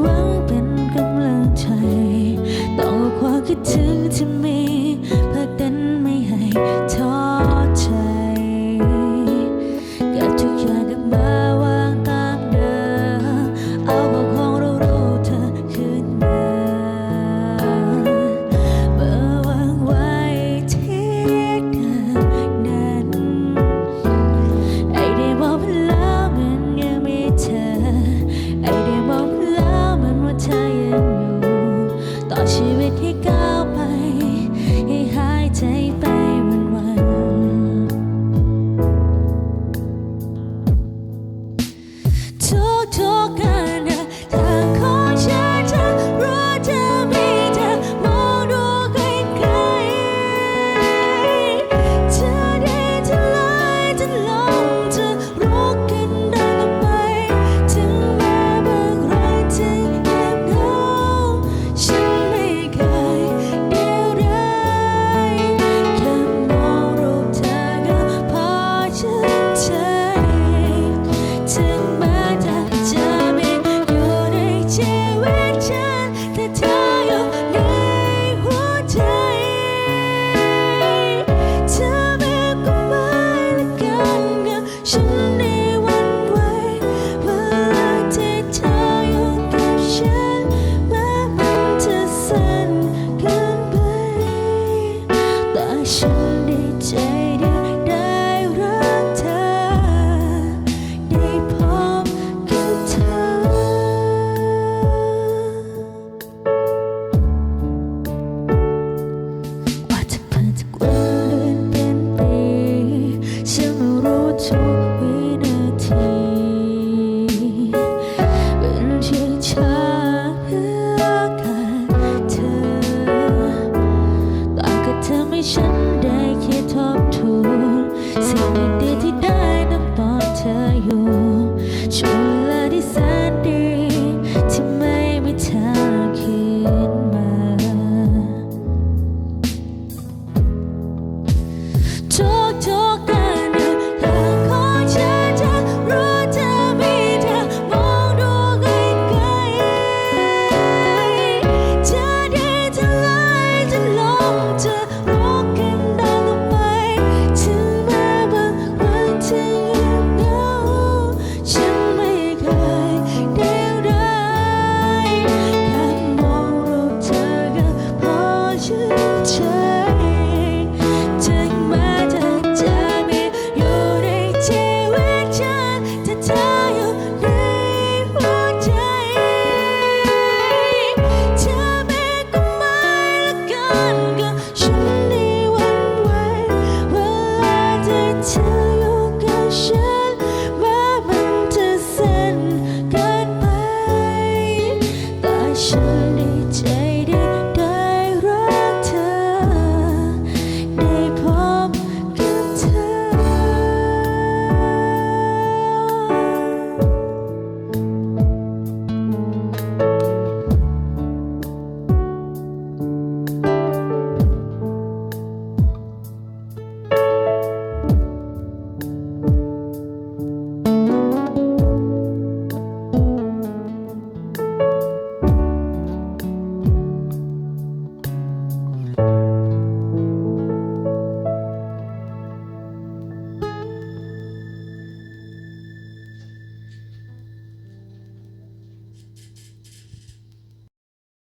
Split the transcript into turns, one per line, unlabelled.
หวังเป็นกำลังใจ ต่อความคิดถึงที่มี child. ที่ได้ตั้งตอนเธออยู่